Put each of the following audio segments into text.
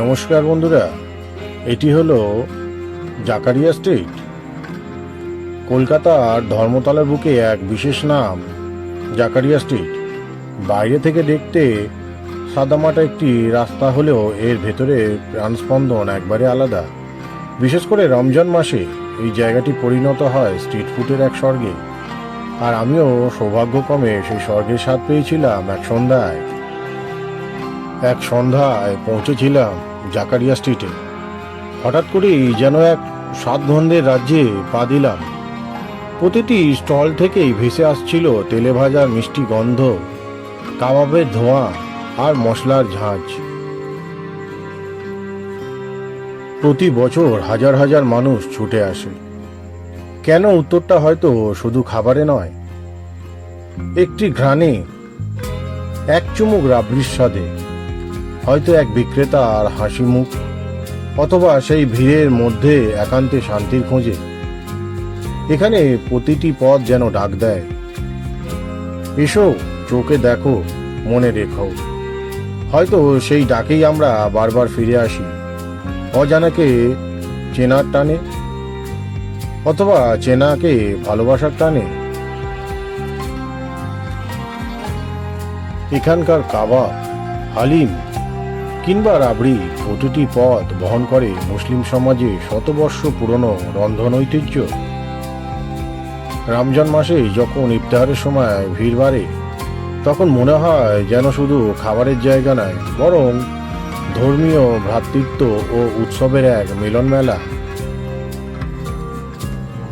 নমস্কার বন্ধুরা, এটি হলো জাকারিয়া স্ট্রিট। কলকাতার ধর্মতলার বুকে এক বিশেষ নাম, জাকারিয়া স্ট্রিট। বাইরে থেকে দেখতে সাদামাটা একটি রাস্তা হলেও এর ভেতরে প্রাণস্পন্দন একবারে আলাদা। বিশেষ করে রমজান মাসে এই জায়গাটি পরিণত হয় স্ট্রিট ফুডের এক স্বর্গে। আর আমিও সৌভাগ্যক্রমে সেই স্বর্গের স্বাদ পেয়েছিলাম এক সন্ধ্যায়। এক সন্ধ্যায় পৌঁছেছিলাম জাকারিয়া স্ট্রিটে। হঠাৎ করেই যেন এক সাতগন্ধের রাজ্যে পা দিলাম। প্রতিটি স্টল থেকেই ভেসে আসছিল তেলে ভাজার মিষ্টি গন্ধ, কাবাবের ধোঁয়া আর মশলার ঝাঁঝ প্রতি বছর হাজার হাজার মানুষ ছুটে আসে। কেন উত্তরটা হয়তো শুধু খাবারে নয়। একটি ঘ্রাণে, এক চুমুক রাবড়ির স্বাদে। হয়তো এক বিক্রেতার হাসি মুখ, অথবা সেই ভিড়ের মধ্যে একান্তে শান্তির খোঁজে। এখানে প্রতিটি পথ যেন ডাক দেয়। এসো, চোখে দেখো, মনে রেখো। হয়তো সেই ডাকেই আমরা বারবার ফিরে আসি। অজানাকে চেনার টানে, অথবা চেনাকে ভালোবাসার টানে। এখানকার কাবা, হালিম কিংবা রাবড়ি প্রতিটি পথ বহন করে মুসলিম সমাজে শতবর্ষ পুরনো রন্ধন ঐতিহ্য। রমজান মাসে যখন ইফতারের সময় ভিড় বাড়ে, তখন মনে হয় যেন শুধু খাবারের জায়গা নয়, বরং ধর্মীয় ভ্রাতৃত্ব ও উৎসবের এক মিলন মেলা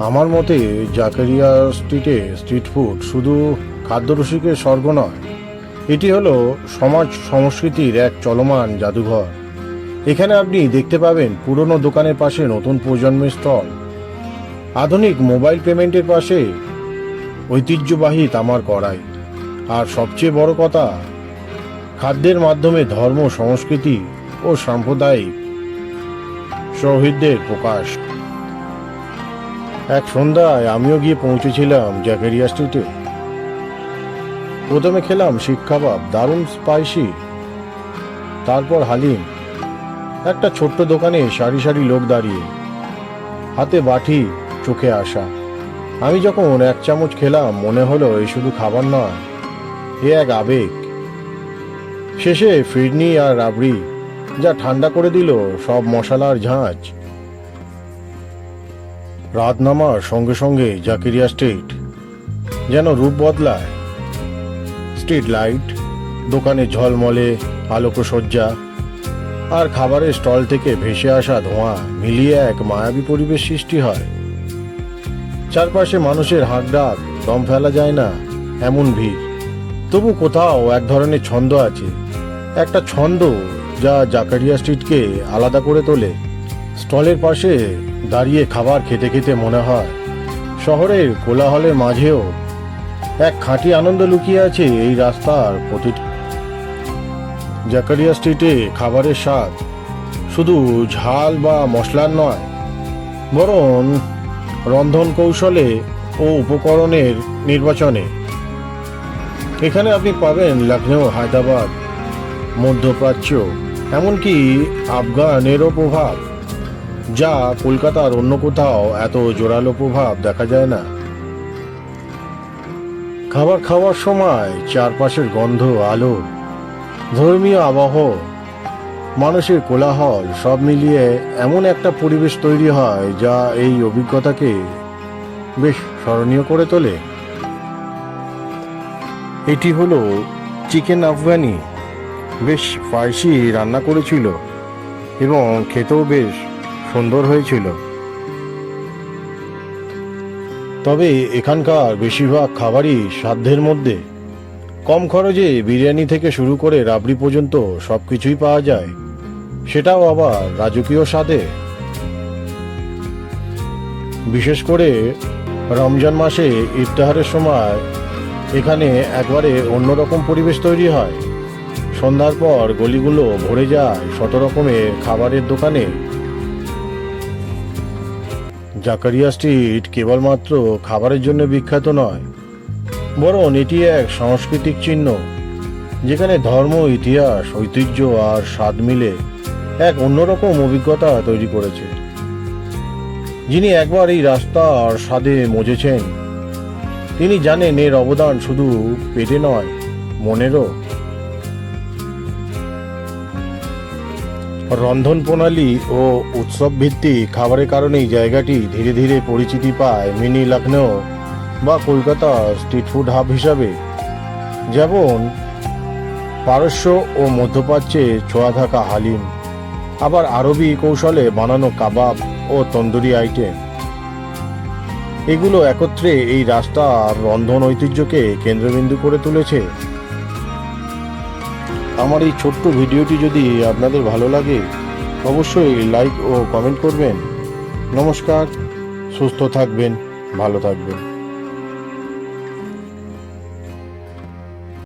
আমার মতে জাকারিয়া স্ট্রিটে স্ট্রিট ফুড শুধু খাদ্যরসিকের স্বর্গ নয় এটি হলো সমাজ সংস্কৃতির এক চলমান জাদুঘর। এখানে আপনি দেখতে পাবেন পুরনো দোকানের পাশে নতুন প্রজন্মের স্টল, আধুনিক মোবাইল পেমেন্টের পাশে ঐতিহ্যবাহী তামার কড়াই, আর সবচেয়ে বড় কথা, খাদ্যের মাধ্যমে ধর্ম, সংস্কৃতি ও সাম্প্রদায়িক সৌহৃদ্যের প্রকাশ। এক সন্ধ্যায় আমিও গিয়ে পৌঁছেছিলাম জ্যাকেরিয়া স্ট্রিটে। প্রথমে খেলাম শিক কাবাব, দারুণ স্পাইসি তারপর হালিম। একটা ছোট্ট দোকানে সারি সারি লোক দাঁড়িয়ে। হাতে বাটি, চোখে আসা আমি যখন এক চামচ খেলাম, মনে হলো এই শুধু খাবার নয়, এ এক আবেগ। শেষে ফিরনি আর রাবড়ি, যা ঠান্ডা করে দিল সব মশলার ঝাঁঝ রাত নামার সঙ্গে সঙ্গে জাকিরিয়া স্ট্রিট যেন রূপ বদলায়। স্ট্রিট লাইট, দোকানে ঝলমলে আলোকসজ্জা, আর খাবারের স্টল থেকে ভেসে আসা ধোঁয়া মিলিয়ে এক মায়াবী পরিবেশ সৃষ্টি হয়। চারপাশে মানুষের হাঁক ডাক দম ফেলা যায় না, এমন ভিড়। তবু কোথাও এক ধরনের ছন্দ আছে, একটা ছন্দ যা জাকারিয়া স্ট্রিটকে আলাদা করে তোলে। স্টলের পাশে দাঁড়িয়ে খাবার খেতে খেতে মনে হয়, শহরের কোলাহলের মাঝেও এক খাঁটি আনন্দ লুকিয়ে আছে এই রাস্তার প্রতিটি। জাকারিয়া স্ট্রিটে খাবারের স্বাদ শুধু ঝাল বা মশলার নয়, বরং রন্ধন কৌশলে ও উপকরণের নির্বাচনে। এখানে আপনি পাবেন লখনৌ হায়দ্রাবাদ, মধ্যপ্রাচ্য, এমনকি আফগানেরও প্রভাব, যা কলকাতার অন্য কোথাও এত জোরালো প্রভাব দেখা যায় না। খাবার খাওয়ার সময় চারপাশের গন্ধ, আলো, ধর্মীয় আবহ, মানুষের কোলাহল, সব মিলিয়ে এমন একটা পরিবেশ তৈরি হয় যা এই অভিজ্ঞতাকে বেশ স্মরণীয় করে তোলে। এটি হলো চিকেন আফগানি। বেশ স্পাইসি রান্না করেছিল এবং খেতেও বেশ সুন্দর হয়েছিল। তবে এখানকার বেশিরভাগ খাবারই সাধ্যের মধ্যে। কম খরচে বিরিয়ানি থেকে শুরু করে রাবড়ি পর্যন্ত সব কিছুই পাওয়া যায়। সেটাও আবার রাজকীয় স্বাদে। বিশেষ করে রমজান মাসে ইফতারের সময় এখানে একবারে অন্যরকম পরিবেশ তৈরি হয়। সন্ধ্যার পর গলিগুলো ভরে যায় শত রকমের খাবারের দোকানে। জাকারিয়া স্ট্রিট কেবলমাত্র খাবারের জন্য বিখ্যাত নয়, বরং এটি এক সাংস্কৃতিক চিহ্ন, যেখানে ধর্ম, ইতিহাস, ঐতিহ্য আর স্বাদ মিলে এক অন্যরকম অভিজ্ঞতা তৈরি করেছে। যিনি একবার এই রাস্তার স্বাদে মজেছেন, তিনি জানেন এর অবদান শুধু পেটে নয়, মনেরও। রন্ধন প্রণালী ও উৎসব ভিত্তিক খাবারের কারণেই জায়গাটি ধীরে ধীরে পরিচিতি পায় মিনি লখনৌ বা কলকাতা স্ট্রিট ফুড হাব হিসাবে। যেমন, পারস্য ও মধ্যপ্রাচ্যে ছোঁয়া থাকা হালিম, আবার আরবি কৌশলে বানানো কাবাব ও তন্দুরি আইটেম। এগুলো একত্রে এই রাস্তার রন্ধন ঐতিহ্যকে কেন্দ্রবিন্দু করে তুলেছে। আমার এই ছোট্ট ভিডিওটি যদি আপনাদের ভালো লাগে, অবশ্যই লাইক ও কমেন্ট করবেন। নমস্কার, সুস্থ থাকবেন, ভালো থাকবেন।